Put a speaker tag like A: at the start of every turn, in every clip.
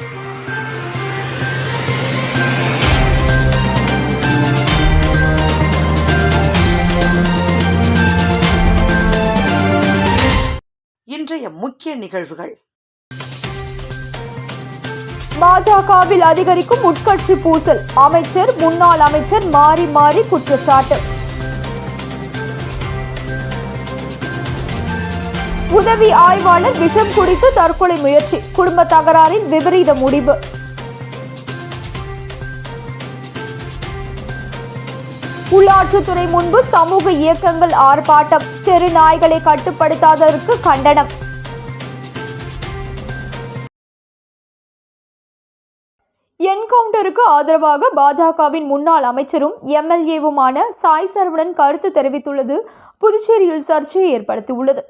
A: இன்றைய முக்கிய நிகழ்வுகள்.
B: பாஜகவில் அதிகரிக்கும் உட்கட்சி பூசல். அமைச்சர் முன்னாள் அமைச்சர் மாறி மாறி குற்றச்சாட்டு. உதவி ஆய்வாளர் விஷம் குடித்து தற்கொலை முயற்சி. குடும்ப தகராறின் விபரீத முடிவு. உள்ளாட்சித்துறை முன்பு சமூக இயக்கங்கள் ஆர்ப்பாட்டம். தெரு நாய்களை கட்டுப்படுத்தாததற்கு கண்டனம். என்கவுண்டருக்கு ஆதரவாக பாஜகவின் முன்னாள் அமைச்சரும் எம்எல்ஏவுமான சாய் சரவணன் கருத்து தெரிவித்துள்ளது. புதுச்சேரியில் சர்ச்சையை ஏற்படுத்தியுள்ளது.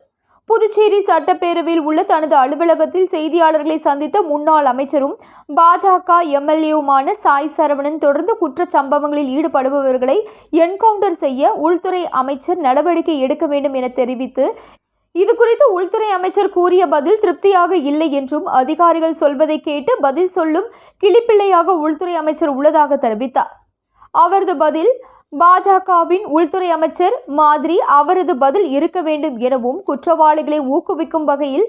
B: புதுச்சேரி சட்டப்பேரவையில் உள்ள தனது அலுவலகத்தில் செய்தியாளர்களை சந்தித்த முன்னாள் அமைச்சரும் பாஜக எம்எல்ஏவுமான சாய் சரவணன் தொடர்ந்து குற்ற சம்பவங்களில் ஈடுபடுபவர்களை என்கவுண்டர் செய்ய உள்துறை அமைச்சர் நடவடிக்கை எடுக்க வேண்டும் என தெரிவித்து இது குறித்து உள்துறை அமைச்சர் கூறிய பதில் திருப்தியாக இல்லை என்றும் அதிகாரிகள் சொல்வதை கேட்டு பதில் சொல்லும் கிளிப்பிள்ளையாக உள்துறை அமைச்சர் உள்ளதாக தெரிவித்தார். அவரது பதில் பாஜகவின் உள்துறை அமைச்சர் மாதிரி அவரது பதில் இருக்க வேண்டும் எனவும் குற்றவாளிகளை ஊக்குவிக்கும் வகையில்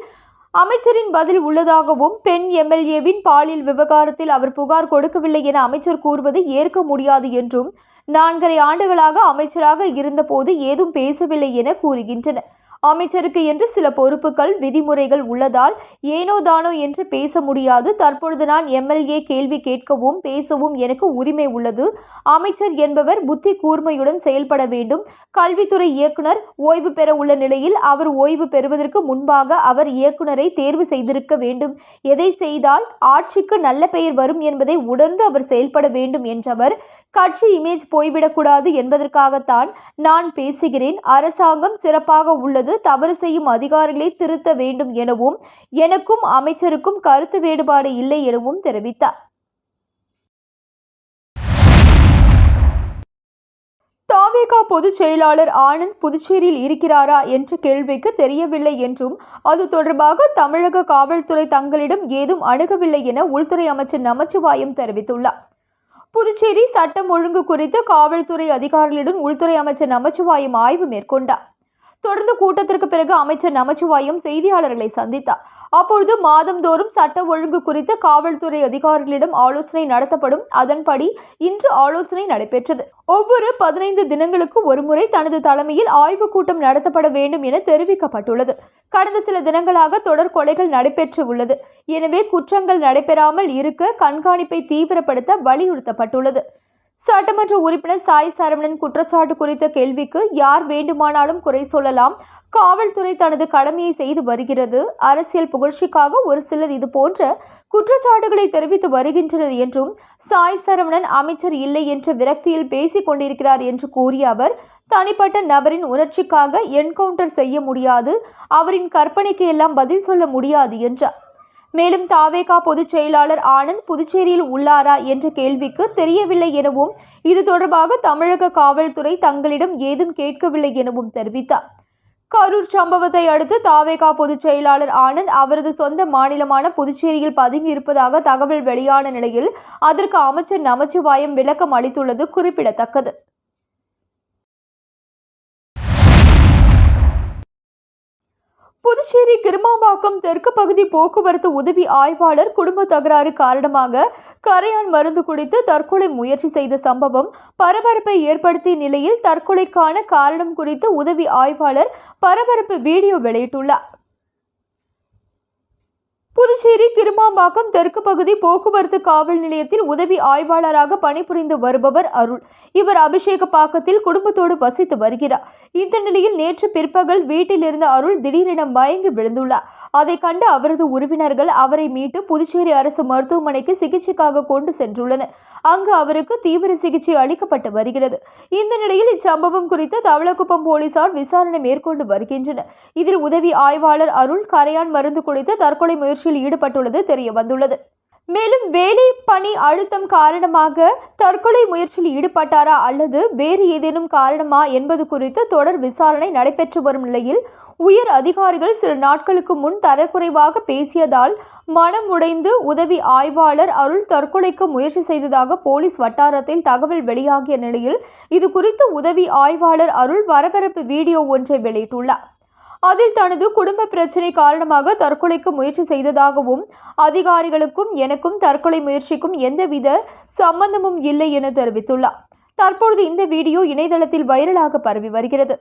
B: அமைச்சரின் பதில் உள்ளதாகவும் பெண் எம்எல்ஏவின் பாலியல் விவகாரத்தில் அவர் புகார் கொடுக்கவில்லை என அமைச்சர் கூறுவது ஏற்க முடியாது என்றும் நான்கரை ஆண்டுகளாக அமைச்சராக இருந்தபோது ஏதும் பேசவில்லை என கூறுகின்றனர். அமைச்சருக்கு என்று சில பொறுப்புகள் விதிமுறைகள் உள்ளதால் ஏனோ தானோ என்று பேச முடியாது. தற்பொழுது நான் எம்எல்ஏ கேள்வி கேட்கவும் பேசவும் எனக்கு உரிமை உள்ளது. அமைச்சர் என்பவர் புத்தி கூர்மையுடன் செயல்பட வேண்டும். கல்வித்துறை இயக்குனர் ஓய்வு பெற உள்ள நிலையில் அவர் ஓய்வு பெறுவதற்கு முன்பாக அவர் இயக்குனரை தேர்வு செய்திருக்க வேண்டும். எதை செய்தால் ஆட்சிக்கு நல்ல பெயர் வரும் என்பதை உணர்ந்து அவர் செயல்பட வேண்டும் என்றவர். கட்சி இமேஜ் போய்விடக்கூடாது என்பதற்காகத்தான் நான் பேசுகிறேன். அரசாங்கம் சிறப்பாக உள்ளது. அதாவது தவறு செய்யும் அதிகாரிகளை திருத்த வேண்டும் எனவும் எனக்கும் அமைச்சருக்கும் கருத்து வேறுபாடு இல்லை எனவும் தெரிவித்தார். தாவேகா பொதுச் செயலாளர் ஆனந்த் புதுச்சேரியில் இருக்கிறாரா என்ற கேள்விக்கு தெரியவில்லை என்றும் அது தொடர்பாக தமிழக காவல்துறை தங்களிடம் ஏதும் அணுகவில்லை என உள்துறை அமைச்சர் நமச்சிவாயம் தெரிவித்துள்ளார். புதுச்சேரி சட்டம் ஒழுங்கு குறித்து காவல்துறை அதிகாரிகளிடம் உள்துறை அமைச்சர் நமச்சிவாயம் ஆய்வு மேற்கொண்டார். தொடர்ந்து கூட்டத்திற்கு பிறகு அமைச்சர் நமச்சிவாயம் செய்தியாளர்களை சந்தித்தார். அப்பொழுது மாதந்தோறும் சட்ட ஒழுங்கு குறித்து காவல்துறை அதிகாரிகளிடம் ஆலோசனை நடத்தப்படும். அதன்படி இன்று ஆலோசனை நடைபெற்றது. ஒவ்வொரு பதினைந்து தினங்களுக்கு ஒருமுறை தனது தலைமையில் ஆய்வுக் கூட்டம் நடத்தப்பட வேண்டும் என தெரிவிக்கப்பட்டுள்ளது. கடந்த சில தினங்களாக தொடர் கொலைகள் நடைபெற்று உள்ளது. எனவே குற்றங்கள் நடைபெறாமல் இருக்க கண்காணிப்பை தீவிரப்படுத்த வலியுறுத்தப்பட்டுள்ளது. சட்டமன்ற உறுப்பினர் சாய் சரவணன் குற்றச்சாட்டு குறித்த கேள்விக்கு யார் வேண்டுமானாலும் குறை சொல்லலாம். காவல்துறை தனது கடமையை செய்து வருகிறது. அரசியல் புகழ்ச்சிக்காக ஒரு சிலர் இது போன்ற குற்றச்சாட்டுகளை தெரிவித்து வருகின்றனர் என்றும் சாய் சரவணன் அமைச்சர் இல்லை என்ற விரக்தியில் பேசிக் கொண்டிருக்கிறார் என்று கூறிய அவர் தனிப்பட்ட நபரின் உணர்ச்சிக்காக என்கவுண்டர் செய்ய முடியாது. அவரின் கற்பனைக்கு எல்லாம் பதில் சொல்ல முடியாது என்றார். மேலும் தாவேகா பொதுச் செயலாளர் ஆனந்த் புதுச்சேரியில் உள்ளாரா என்ற கேள்விக்கு தெரியவில்லை எனவும் இது தொடர்பாக தமிழக காவல்துறை தங்களிடம் ஏதும் கேட்கவில்லை எனவும் தெரிவித்தார். கரூர் சம்பவத்தை அடுத்து தாவேகா பொதுச் செயலாளர் ஆனந்த் அவரது சொந்த மாநிலமான புதுச்சேரியில் பதுங்கி இருப்பதாக தகவல் வெளியான நிலையில் அதற்கு அமைச்சர் நமச்சிவாயம் விளக்கம் அளித்துள்ளது குறிப்பிடத்தக்கது. புதுச்சேரி கிருமாம்பாக்கம் தெற்கு பகுதி போக்குவரத்து உதவி ஆய்வாளர் குடும்ப தகராறு காரணமாக கரையான் மருந்து குடித்து தற்கொலை முயற்சி செய்த சம்பவம் பரபரப்பை ஏற்படுத்திய நிலையில் தற்கொலைக்கான காரணம் குறித்து உதவி ஆய்வாளர் பரபரப்பு வீடியோ வெளியிட்டுள்ளார். புதுச்சேரி கிருமாம்பாக்கம் தெற்கு பகுதி போக்குவரத்து காவல் நிலையத்தில் உதவி ஆய்வாளராக பணிபுரிந்து வருபவர் அருள். இவர் அபிஷேக பாக்கத்தில் குடும்பத்தோடு வசித்து வருகிறார். இந்த நிலையில் நேற்று பிற்பகல் வீட்டில் இருந்த அருள் திடீரென மயங்கி விழுந்துள்ளார். அதை கண்டு அவரது உறவினர்கள் அவரை மீட்டு புதுச்சேரி அரசு மருத்துவமனைக்கு சிகிச்சைக்காக கொண்டு சென்றுள்ளனர். அங்கு அவருக்கு தீவிர சிகிச்சை அளிக்கப்பட்டு வருகிறது. இந்த நிலையில் இச்சம்பவம் குறித்து தவளக்குப்பம் போலீசார் விசாரணை மேற்கொண்டு வருகின்றனர். இதில் உதவி ஆய்வாளர் அருள் கரையான் மருந்து குடித்து தற்கொலை முயற்சியில் ஈடுபட்டுள்ளது தெரிய வந்துள்ளது மேலும் வேலை பணி அழுத்தம் காரணமாக தற்கொலை முயற்சியில் ஈடுபட்டாரா அல்லது வேறு ஏதேனும் காரணமா என்பது குறித்து தொடர் விசாரணை நடைபெற்று வரும் நிலையில் உயர் அதிகாரிகள் சில நாட்களுக்கு முன் தரக்குறைவாக பேசியதால் மனம் உடைந்து உதவி ஆய்வாளர் அருள் தற்கொலைக்கு முயற்சி செய்ததாக போலீஸ் வட்டாரத்தில் தகவல் வெளியாகிய நிலையில் இது குறித்து உதவி ஆய்வாளர் அருள் பரபரப்பு வீடியோ ஒன்றை வெளியிட்டுள்ளார். அதில் தனது குடும்ப பிரச்சனை காரணமாக தற்கொலைக்கு முயற்சி செய்ததாகவும் அதிகாரிகளுக்கும் எனக்கும் தற்கொலை முயற்சிக்கும் எந்தவித சம்பந்தமும் இல்லை என தெரிவித்துள்ளார். தற்பொழுது இந்த வீடியோ இணையதளத்தில் வைரலாக பரவி வருகிறது.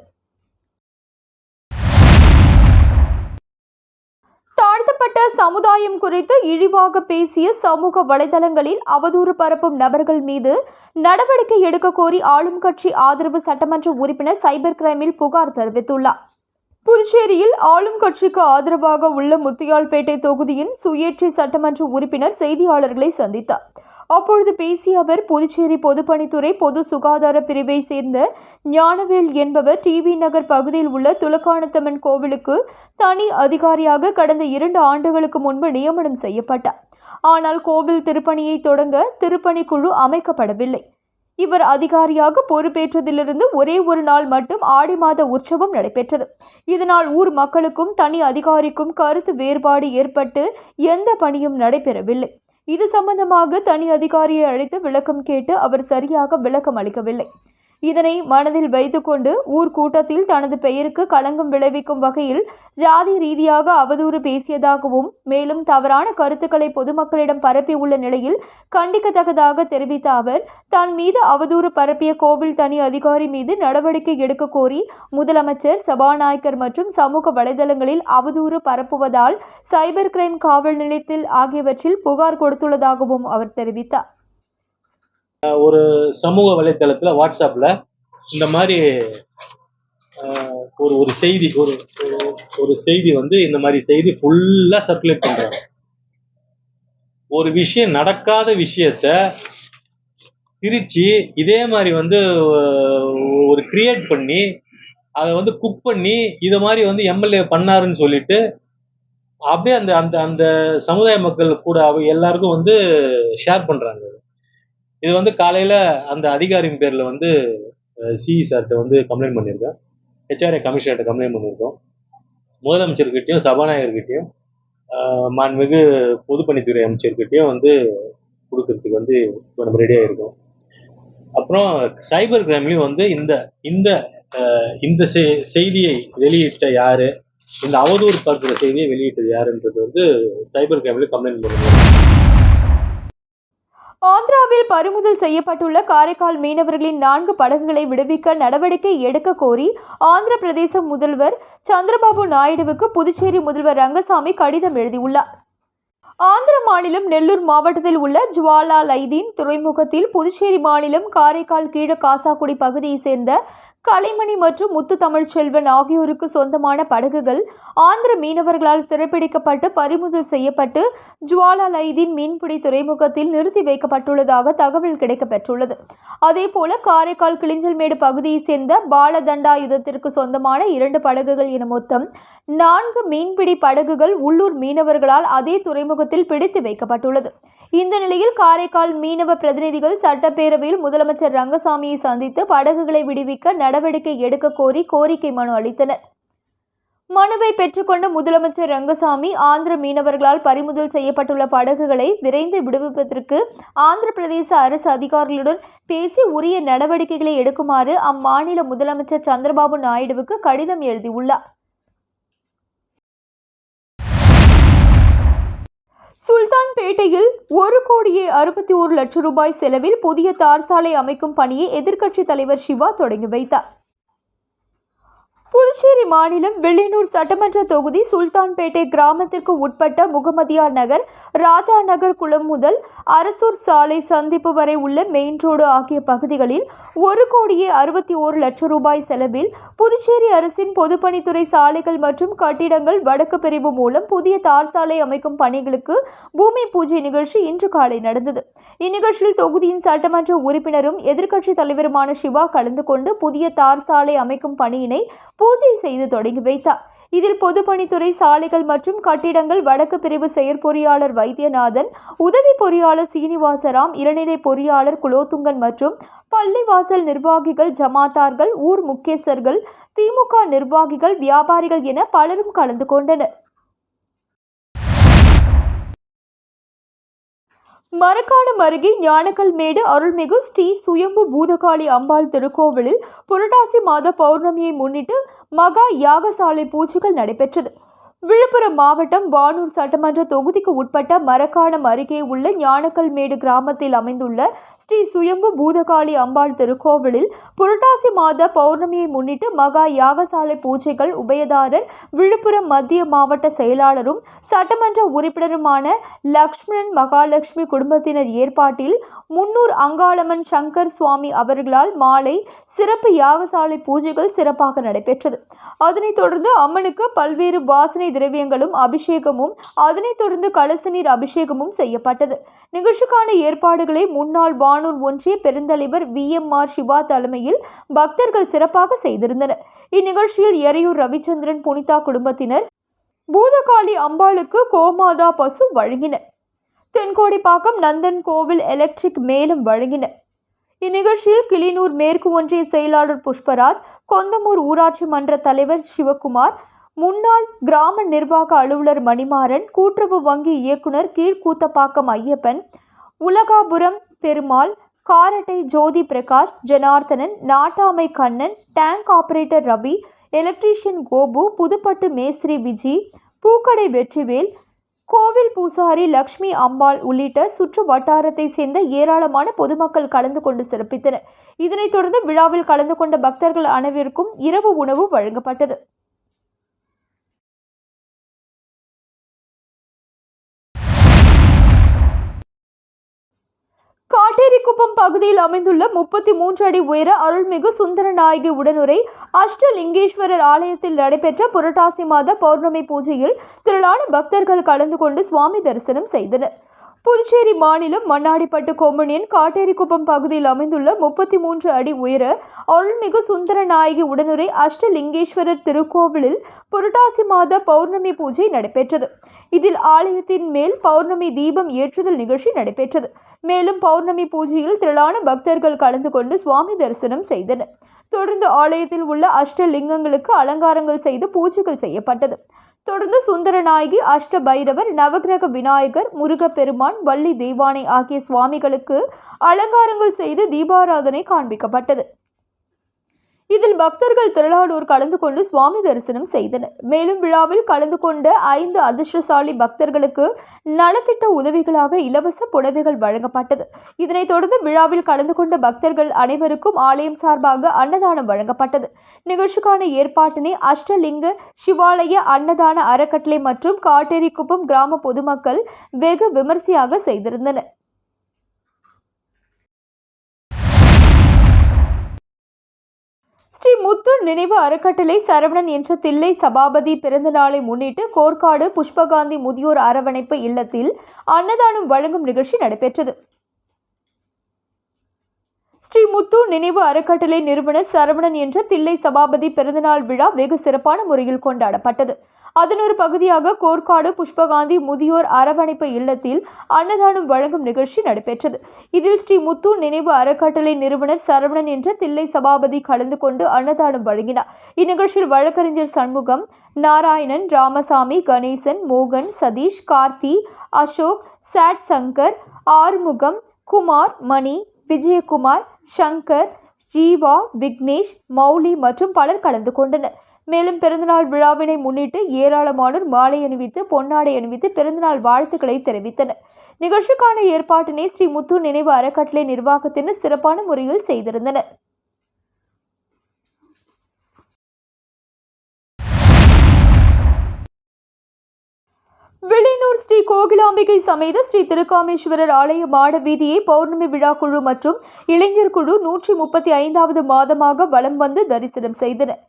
B: தாழ்த்தப்பட்ட சமுதாயம் குறித்து இழிவாக பேசிய சமூக வலைதளங்களில் அவதூறு பரப்பும் நபர்கள் மீது நடவடிக்கை எடுக்க கோரி ஆளும் கட்சி ஆதரவு சட்டமன்ற உறுப்பினர் சைபர் கிரைமில் புகார் தெரிவித்துள்ளார். புதுச்சேரியில் ஆளும் கட்சிக்கு ஆதரவாக உள்ள முத்தியால்பேட்டை தொகுதியின் சுயேட்சை சட்டமன்ற உறுப்பினர் செய்தியாளர்களை சந்தித்தார். அப்பொழுது பேசிய அவர் புதுச்சேரி பொதுப்பணித்துறை பொது சுகாதார பிரிவை சேர்ந்த ஞானவேல் என்பவர் டிவி நகர் பகுதியில் உள்ள துலக்கானத்தம்மன் கோவிலுக்கு தனி அதிகாரியாக கடந்த இரண்டு ஆண்டுகளுக்கு முன்பு நியமனம் செய்யப்பட்டார். ஆனால் கோவில் திருப்பணியை தொடங்க திருப்பணி குழு அமைக்கப்படவில்லை. இவர் அதிகாரியாக பொறுப்பேற்றதிலிருந்து ஒரே ஒரு நாள் மட்டும் ஆடி மாத உற்சவம் நடைபெற்றது. இதனால் ஊர் மக்களுக்கும் தனி அதிகாரிக்கும் கருத்து வேறுபாடு ஏற்பட்டு எந்த பணியும் நடைபெறவில்லை. இது சம்பந்தமாக தனி அதிகாரியை அழைத்து விளக்கம் கேட்டு அவர் சரியாக விளக்கம் அளிக்கவில்லை. இதனை மனதில் வைத்துக்கொண்டு ஊர் கூட்டத்தில் தனது பெயருக்கு களங்கம் விளைவிக்கும் வகையில் ஜாதி ரீதியாக அவதூறு பேசியதாகவும் மேலும் தவறான கருத்துக்களை பொதுமக்களிடம் பரப்பியுள்ள நிலையில் கண்டிக்கத்தக்கதாக தெரிவித்த அவர் தன் மீது அவதூறு பரப்பிய கோவில் தனி அதிகாரி மீது நடவடிக்கை எடுக்க கோரி முதலமைச்சர் சபாநாயகர் மற்றும் சமூக வலைதளங்களில் அவதூறு பரப்புவதால் சைபர் கிரைம் காவல் நிலையத்தில் ஆகியவற்றில் புகார் கொடுத்துள்ளதாகவும் அவர் தெரிவித்தார்.
C: ஒரு சமூக வலைத்தளத்தில் வாட்ஸ்அப்பில் இந்த மாதிரி ஒரு ஒரு செய்தி ஒரு ஒரு- செய்தி வந்து இந்த மாதிரி செய்தி ஃபுல்லாக சர்க்குலேட் பண்ணுறாங்க ஒரு விஷயம் நடக்காத விஷயத்த பிரித்து இதே மாதிரி வந்து ஒரு கிரியேட் பண்ணி அதை வந்து குக் பண்ணி இதை மாதிரி வந்து எம்எல்ஏ பண்ணாருன்னு சொல்லிட்டு அப்படியே அந்த அந்த அந்த சமுதாய மக்கள் கூட அவ எல்லாருக்கும் வந்து ஷேர் பண்ணுறாங்க இது வந்து காலையில் அந்த அதிகாரியின் பேரில் வந்து சிஇ சார்கிட்ட வந்து கம்ப்ளைண்ட் பண்ணியிருக்கேன். ஹெச்ஆர்ஏ கமிஷனர்கிட்ட கம்ப்ளைண்ட் பண்ணியிருக்கோம். முதலமைச்சர்கிட்டையும் சபாநாயகர்கிட்டையும் ஆஹ், மாண்புமிகு பொதுப்பணித்துறை அமைச்சர்கிட்டையும் வந்து கொடுக்கறதுக்கு வந்து இப்போ நம்ம ரெடியாக இருக்கோம் அப்புறம் சைபர் கிரைம்லையும் வந்து இந்த இந்த இந்த செய்தியை வெளியிட்ட யாரு? இந்த அவதூறு பார்க்குற செய்தியை வெளியிட்டது யாருன்றது வந்து சைபர் கிரைம்ல கம்ப்ளைண்ட் பண்ணுவோம்
B: ஆந்திராவில் பறிமுதல் செய்யப்பட்டுள்ள காரைக்கால் மீனவர்களின் நான்கு படகுகளை விடுவிக்க நடவடிக்கை எடுக்க கோரி ஆந்திர பிரதேச முதல்வர் சந்திரபாபு நாயுடுவுக்கு புதுச்சேரி முதல்வர் ரங்கசாமி கடிதம் எழுதியுள்ளார். ஆந்திர மாநிலம் நெல்லூர் மாவட்டத்தில் உள்ள ஜுவாலா லைதீன் துறைமுகத்தில் புதுச்சேரி மாநிலம் காரைக்கால் கீழ காசாக்குடி பகுதியைச் சேர்ந்த கலைமணி மற்றும் முத்து தமிழ்ச்செல்வன் ஆகியோருக்கு சொந்தமான படகுகள் ஆந்திர மீனவர்களால் சிறைப்பிடிக்கப்பட்டு பறிமுதல் செய்யப்பட்டு ஜுவாலா லைதீன் மீன்பிடி துறைமுகத்தில் நிறுத்தி வைக்கப்பட்டுள்ளதாக தகவல் கிடைக்கப்பெற்றுள்ளது. அதேபோல காரைக்கால் கிளிஞ்சல்மேடு பகுதியைச் சேர்ந்த பாலதண்டாயுதத்திற்கு சொந்தமான இரண்டு படகுகள் என மொத்தம் நான்கு மீன்பிடி படகுகள் உள்ளூர் மீனவர்களால் அதே துறைமுகத்தில் பிடித்து வைக்கப்பட்டுள்ளது. இந்த நிலையில் காரைக்கால் மீனவ பிரதிநிதிகள் சட்டப்பேரவையில் முதலமைச்சர் ரங்கசாமியை சந்தித்து படகுகளை விடுவிக்க நடவடிக்கை எடுக்க கோரி கோரிக்கை மனு அளித்தனர். மனுவை பெற்றுக்கொண்ட முதலமைச்சர் ரங்கசாமி ஆந்திர மீனவர்களால் பறிமுதல் செய்யப்பட்டுள்ள படகுகளை விரைந்து விடுவிப்பதற்கு ஆந்திர பிரதேச அரசு அதிகாரிகளுடன் பேசி உரிய நடவடிக்கைகளை எடுக்குமாறு அம்மாநில முதலமைச்சர் சந்திரபாபு நாயுடுவுக்கு கடிதம் எழுதியுள்ளார். சுல்தான்பேட்டையில் ஒரு கோடியே அறுபத்தி ஒரு லட்சம் ரூபாய் செலவில் புதிய தார் சாலை அமைக்கும் பணியை எதிர்க்கட்சித் தலைவர் சிவா தொடங்கி வைத்தார். புதுச்சேரி மாநிலம் வெள்ளியனூர் சட்டமன்ற தொகுதி சுல்தான்பேட்டை கிராமத்திற்கு உட்பட்ட முகமதியா நகர் ராஜா நகர் குளம் முதல் அரசூர் சாலை சந்திப்பு வரை உள்ள மெயின் ரோடு ஆகிய பகுதிகளில் ஒரு கோடியே அறுபத்தி ஓரு லட்சம் ரூபாய் செலவில் புதுச்சேரி அரசின் பொதுப்பணித்துறை சாலைகள் மற்றும் கட்டிடங்கள் வடக்கு பிரிவு மூலம் புதிய தார் சாலை அமைக்கும் பணிகளுக்கு பூமி பூஜை நிகழ்ச்சி இன்று காலை நடந்தது. இந்நிகழ்ச்சியில் தொகுதியின் சட்டமன்ற உறுப்பினரும் எதிர்க்கட்சி தலைவருமான சிவா கலந்து கொண்டு புதிய தார் சாலை அமைக்கும் பணியினை பூஜை செய்து தொடங்கி வைத்தார். இதில் பொதுப்பணித்துறை சாலைகள் மற்றும் கட்டிடங்கள் வடக்கு பிரிவு செயற்பொறியாளர் வைத்தியநாதன் உதவி பொறியாளர் சீனிவாசராம் இளநிலை பொறியாளர் குலோத்துங்கன் மற்றும் பள்ளிவாசல் நிர்வாகிகள் ஜமாத்தார்கள் ஊர் முக்கியஸ்தர்கள் திமுக நிர்வாகிகள் வியாபாரிகள் என பலரும் கலந்து கொண்டனர். மரக்காணம் அருகே ஞானக்கல்மேடு அருள்மிகு ஸ்ரீ சுயம்பு பூதகாளி அம்பாள் திருக்கோவிலில் புரட்டாசி மாத பௌர்ணமியை முன்னிட்டு மகா யாகசாலை பூஜைகள் நடைபெற்றது. விழுப்புரம் மாவட்டம் வானூர் சட்டமன்ற தொகுதிக்கு உட்பட்ட மரக்காணம் அருகே உள்ள ஞானக்கல்மேடு கிராமத்தில் அமைந்துள்ள ஸ்ரீ சுயம்பு பூதகாளி அம்பாள் திருக்கோவிலில் புரட்டாசி மாத பௌர்ணமியை முன்னிட்டு மகா யாகசாலை பூஜைகள் உபயதாரர் விழுப்புரம் மத்திய மாவட்ட செயலாளரும் சட்டமன்ற உறுப்பினருமான லக்ஷ்மணன் மகாலட்சுமி குடும்பத்தினர் ஏற்பாட்டில் முன்னூர் அங்காளம்மன் சங்கர் சுவாமி அவர்களால் மாலை சிறப்பு யாகசாலை பூஜைகள் சிறப்பாக நடைபெற்றது. அதனைத் தொடர்ந்து அம்மனுக்கு பல்வேறு வாசனை திரவியங்களும் அபிஷேகமும் அதனைத் தொடர்ந்து கலச நீர் அபிஷேகமும் செய்யப்பட்டது. நிகழ்ச்சிக்கான ஏற்பாடுகளை முன்னாள் வான வானூர் ஒன்றிய பெருந்தலைவர் வி எம் ஆர் சிவா தலைமையில் பக்தர்கள் சிறப்பாக செய்திருந்தனர். இந்நிகழ்ச்சியில் எறையூர் ரவிச்சந்திரன் புனிதா குடும்பத்தினர் பூதகாளி அம்பாளுக்கு கோமாதா பசு வழங்கினர். தென்கோடிப்பாக்கம் நந்தன் கோவில் எலக்ட்ரிக் மேலும் வழங்கினர். இந்நிகழ்ச்சியில் கிளிநூர் மேற்கு ஒன்றிய செயலாளர் புஷ்பராஜ் கொந்தமூர் ஊராட்சி மன்ற தலைவர் சிவகுமார் முன்னாள் கிராம நிர்வாக அலுவலர் மணிமாறன் கூட்டுறவு வங்கி இயக்குனர் கீழ்கூத்தப்பாக்கம் ஐயப்பன் உலகாபுரம் பெருமாள் காரட்டை ஜோதி பிரகாஷ் ஜனார்த்தனன் நாட்டாமை Kannan tank operator Ravi electrician Gopu Pudupattu மேஸ்திரி விஜி பூக்கடை வெற்றிவேல் கோவில் பூசாரி லக்ஷ்மி அம்பாள் உள்ளிட்ட சுற்று வட்டாரத்தை சேர்ந்த ஏராளமான பொதுமக்கள் கலந்து கொண்டு சிறப்பித்தனர். இதனைத் தொடர்ந்து விழாவில் கலந்து கொண்ட பக்தர்கள் அனைவருக்கும் இரவு உணவு வழங்கப்பட்டது. குப்பம் பகுதியில் அமைந்துள்ள முப்பத்தி மூன்று அடி உயர அருள்மிகு சுந்தரநாயகி உடனுரை அஷ்டலிங்கேஸ்வரர் ஆலயத்தில் நடைபெற்ற புரட்டாசி மாத பௌர்ணமி பூஜையில் திரளான பக்தர்கள் கலந்து கொண்டு சுவாமி தரிசனம் செய்தனர். புதுச்சேரி மாநிலம் மண்ணாடிப்பட்டு கொம்மனியன் காட்டேரிக்குப்பம் பகுதியில் அமைந்துள்ள முப்பத்தி மூன்று அடி உயர அருள்மிகு சுந்தரநாயகி உடனுரை அஷ்டலிங்கேஸ்வரர் திருக்கோவிலில் புரட்டாசி மாத பௌர்ணமி பூஜை நடைபெற்றது. இதில் ஆலயத்தின் மேல் பௌர்ணமி தீபம் ஏற்றுதல் நிகழ்ச்சி நடைபெற்றது. மேலும் பௌர்ணமி பூஜையில் திரளான பக்தர்கள் கலந்து கொண்டு சுவாமி தரிசனம் செய்தனர். தொடர்ந்து ஆலயத்தில் உள்ள அஷ்டலிங்கங்களுக்கு அலங்காரங்கள் செய்து பூஜைகள் செய்யப்பட்டது. தொடர்ந்து சுந்தரநாயகி அஷ்டபைரவர் நவகிரக விநாயகர் முருகப்பெருமான் வள்ளி தெய்வானை ஆகிய சுவாமிகளுக்கு அலங்காரங்கள் செய்து தீபாராதனை காண்பிக்கப்பட்டது. இதில் பக்தர்கள் திரளானோர் கலந்து கொண்டு சுவாமி தரிசனம் செய்தனர். மேலும் விழாவில் கலந்து கொண்ட ஐந்து அதிர்ஷ்டசாலி பக்தர்களுக்கு நலத்திட்ட உதவிகளாக இலவச புடவைகள் வழங்கப்பட்டது. இதனைத் தொடர்ந்து விழாவில் கலந்து கொண்ட பக்தர்கள் அனைவருக்கும் ஆலயம் சார்பாக அன்னதானம் வழங்கப்பட்டது. நிகழ்ச்சிக்கான ஏற்பாட்டினை அஷ்டலிங்க சிவாலய அன்னதான அறக்கட்டளை மற்றும் காட்டேரிக்குப்பம் கிராம பொதுமக்கள் வெகு விமர்சையாக செய்திருந்தனர். ஸ்ரீ முத்து நினைவு அறக்கட்டளை சரவணன் என்ற தில்லை சபாபதி பிறந்த நாளை முன்னிட்டு கோர்க்காடு புஷ்பகாந்தி முதியோர் அரவணைப்பு இல்லத்தில் அன்னதானம் வழங்கும் நிகழ்ச்சி நடைபெற்றது. ஸ்ரீ முத்து நினைவு அறக்கட்டளை நிறுவனர் சரவணன் என்ற தில்லை சபாபதி பிறந்தநாள் விழா வெகு சிறப்பான முறையில் கொண்டாடப்பட்டது. அதன் ஒரு பகுதியாக கோர்க்காடு புஷ்பகாந்தி முதியோர் அரவணைப்பு இல்லத்தில் அன்னதானம் வழங்கும் நிகழ்ச்சி நடைபெற்றது. இதில் ஸ்ரீ முத்து நினைவு அறக்கட்டளை நிறுவனர் சரவணன் என்ற தில்லை சபாபதி கலந்து கொண்டு அன்னதானம் வழங்கினார். இந்நிகழ்ச்சியில் வழக்கறிஞர் சண்முகம் நாராயணன் ராமசாமி கணேசன் மோகன் சதீஷ் கார்த்தி அசோக் சாட் சங்கர் ஆறுமுகம் குமார் மணி விஜயகுமார் சங்கர் ஜீவா விக்னேஷ் மௌலி மற்றும் பலர் கலந்து கொண்டனர். மேலும் பிறந்தநாள் விழாவினை முன்னிட்டு ஏராளமானோர் மாலை அணிவித்து பொன்னாடை அணிவித்து பிறந்தநாள் வாழ்த்துக்களை தெரிவித்தனர். நிகழ்ச்சிக்கான ஏற்பாட்டினை ஸ்ரீ முத்து நினைவு அறக்கட்டளை நிர்வாகத்தினர் சிறப்பான முறையில் செய்திருந்தனர். வில்லியனூர் ஸ்ரீ கோகிலாம்பிகை சமேத ஸ்ரீ திருக்காமேஸ்வரர் ஆலய மாட வீதியை பௌர்ணமி விழா குழு மற்றும் இளைஞர் குழு நூற்றி முப்பத்தி ஐந்தாவது மாதமாக வலம் வந்து தரிசனம் செய்தனர்.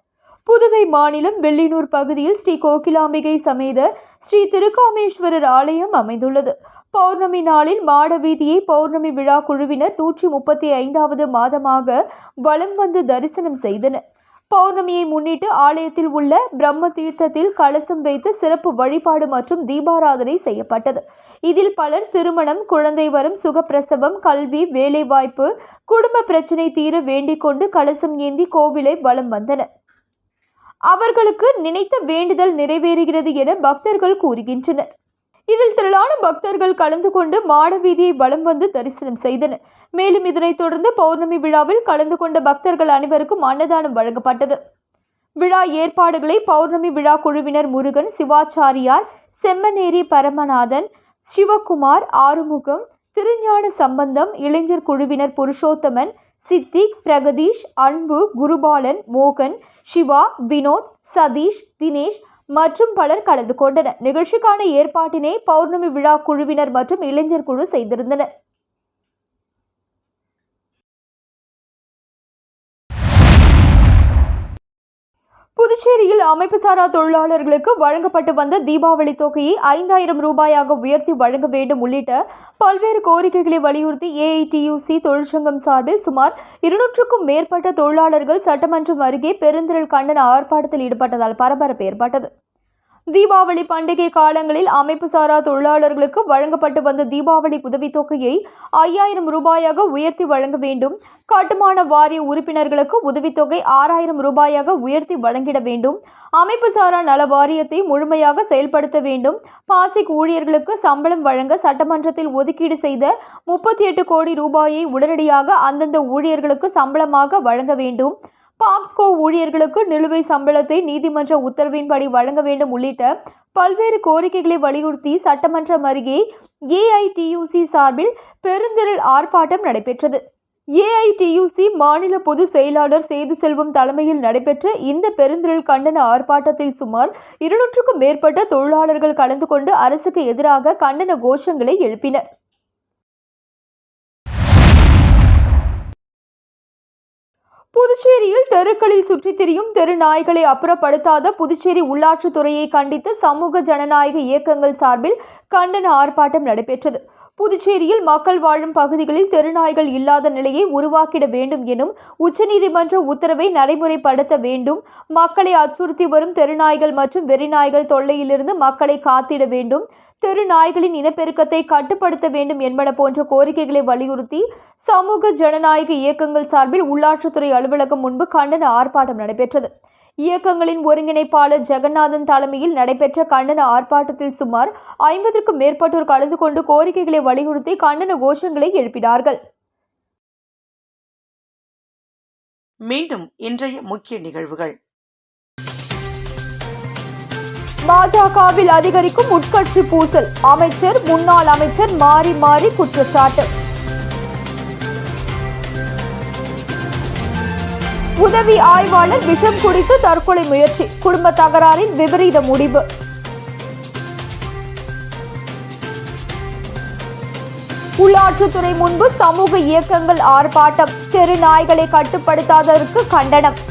B: புதுவை மாநிலம் வெள்ளினூர் பகுதியில் ஸ்ரீ கோகிலாம்பிகை சமேத ஸ்ரீ திருக்காமேஸ்வரர் ஆலயம் அமைந்துள்ளது. பௌர்ணமி நாளில் மாட வீதியை பௌர்ணமி விழா குழுவினர் நூற்றி முப்பத்தி ஐந்தாவது மாதமாக வலம் வந்து தரிசனம் செய்தனர். பௌர்ணமியை முன்னிட்டு ஆலயத்தில் உள்ள பிரம்ம தீர்த்தத்தில் கலசம் வைத்து சிறப்பு வழிபாடு மற்றும் தீபாராதனை செய்யப்பட்டது. இதில் பலர் திருமணம் குழந்தை வரும் சுகப்பிரசவம் கல்வி வேலைவாய்ப்பு குடும்ப பிரச்சனை தீர வேண்டிக் கொண்டு கலசம் ஏந்தி கோவிலை வலம் வந்தனர். அவர்களுக்கு நினைத்த வேண்டுதல் நிறைவேறுகிறது என பக்தர்கள் கூறுகின்றனர். இதில் திரளான பக்தர்கள் கலந்து கொண்டு மாட வீதியை வலம் வந்து தரிசனம் செய்தனர். மேலும் இதனைத் தொடர்ந்து பௌர்ணமி விழாவில் கலந்து கொண்ட பக்தர்கள் அனைவருக்கும் அன்னதானம் வழங்கப்பட்டது. விழா ஏற்பாடுகளை பௌர்ணமி விழா குழுவினர் முருகன் சிவாச்சாரியார் செம்மநேரி பரமநாதன் சிவகுமார் ஆறுமுகம் திருஞான சம்பந்தம் இளைஞர் குழுவினர் புருஷோத்தமன் சித்திக் பிரகதீஷ் அன்பு குருபாலன் மோகன் சிவா வினோத் சதீஷ் தினேஷ் மற்றும் பலர் கலந்து கொண்டனர். நிகழ்ச்சிக்கான ஏற்பாட்டினை பௌர்ணமி விழா குழுவினர் மற்றும் இளைஞர் குழு செய்திருந்தனர். புதுச்சேரியில் அமைப்புசாரா தொழிலாளர்களுக்கு வழங்கப்பட்டு வந்த தீபாவளி தொகையை ஐந்தாயிரம் ரூபாயாக உயர்த்தி வழங்க வேண்டும் உள்ளிட்ட பல்வேறு கோரிக்கைகளை வலியுறுத்தி ஏஐடியூசி தொழிற்சங்கம் சார்பில் சுமார் இருநூற்றுக்கும் மேற்பட்ட தொழிலாளர்கள் சட்டமன்றம் அருகே பெருந்திரள் கண்டன ஆர்ப்பாட்டத்தில் ஈடுபட்டதால் பரபரப்பு ஏற்பட்டது. தீபாவளி பண்டிகை காலங்களில் அமைப்புசாரா தொழிலாளர்களுக்கு வழங்கப்பட்டு வந்த தீபாவளி உதவித்தொகையை ஐயாயிரம் ரூபாயாக உயர்த்தி வழங்க வேண்டும். கட்டுமான வாரிய உறுப்பினர்களுக்கு உதவித்தொகை ஆறாயிரம் ரூபாயாக உயர்த்தி வழங்கிட வேண்டும். அமைப்புசாரா நல வாரியத்தை முழுமையாக செயல்படுத்த வேண்டும். பாசிக் ஊழியர்களுக்கு சம்பளம் வழங்க சட்டமன்றத்தில் ஒதுக்கீடு செய்த முப்பத்தி எட்டு கோடி ரூபாயை உடனடியாக அந்தந்த ஊழியர்களுக்கு சம்பளமாக வழங்க வேண்டும். பாப்ஸ்கோ ஊழியர்களுக்கு நிலுவை சம்பளத்தை நீதிமன்ற உத்தரவின்படி வழங்க வேண்டும் உள்ளிட்ட பல்வேறு கோரிக்கைகளை வலியுறுத்தி சட்டமன்றம் அருகே ஏஐடியூசி சார்பில் பெருந்திரள் ஆர்ப்பாட்டம் நடைபெற்றது. ஏஐடியூசி மாநில பொதுச் செயலாளர் சேது செல்வம் தலைமையில் நடைபெற்ற இந்த பெருந்திரள் கண்டன ஆர்ப்பாட்டத்தில் சுமார் இருநூற்றுக்கும் மேற்பட்ட தொழிலாளர்கள் கலந்து கொண்டு அரசுக்கு எதிராக கண்டன கோஷங்களை எழுப்பினர். புதுச்சேரியில் தெருக்களில் சுற்றித் திரியும் தெரு நாய்களை அப்புறப்படுத்தாத புதுச்சேரி உள்ளாட்சித்துறையை கண்டித்து சமூக ஜனநாயக இயக்கங்கள் சார்பில் கண்டன ஆர்ப்பாட்டம் நடைபெற்றது. புதுச்சேரியில் மக்கள் வாழும் பகுதிகளில் தெருநாய்கள் இல்லாத நிலையை உருவாக்கிட வேண்டும் எனும் உச்சநீதிமன்ற உத்தரவை நடைமுறைப்படுத்த வேண்டும். மக்களை அச்சுறுத்தி வரும் தெருநாய்கள் மற்றும் வெறிநாய்கள் தொல்லையிலிருந்து மக்களை காத்திட வேண்டும். தெரு நாய்களின் இனப்பெருக்கத்தை கட்டுப்படுத்த வேண்டும் என்பன போன்ற கோரிக்கைகளை வலியுறுத்தி சமூக ஜனநாயக இயக்கங்கள் சார்பில் உள்ளாட்சித்துறை அலுவலகம் முன்பு கண்டன ஆர்ப்பாட்டம் நடைபெற்றது. இயக்கங்களின் ஒருங்கிணைப்பாளர் ஜெகநாதன் தலைமையில் நடைபெற்ற கண்டன ஆர்ப்பாட்டத்தில் சுமார் ஐம்பதற்கும் மேற்பட்டோர் கலந்து கொண்டு கோரிக்கைகளை வலியுறுத்தி கண்டன கோஷங்களை எழுப்பினார்கள்.
A: மீண்டும் இன்றைய முக்கிய நிகழ்வுகள்.
B: பாஜகவில் அதிகரிக்கும் உட்கட்சி பூசல். அமைச்சர் முன்னாள் அமைச்சர் மாறி மாறி குற்றச்சாட்டு. உதவி ஆய்வாளர் விஷம் குடித்து தற்கொலை முயற்சி. குடும்ப தகராறின் விபரீத முடிவு. உள்ளாட்சித்துறை முன்பு சமூக இயக்கங்கள் ஆர்ப்பாட்டம். தெரு நாய்களை கட்டுப்படுத்தாததற்கு கண்டனம்.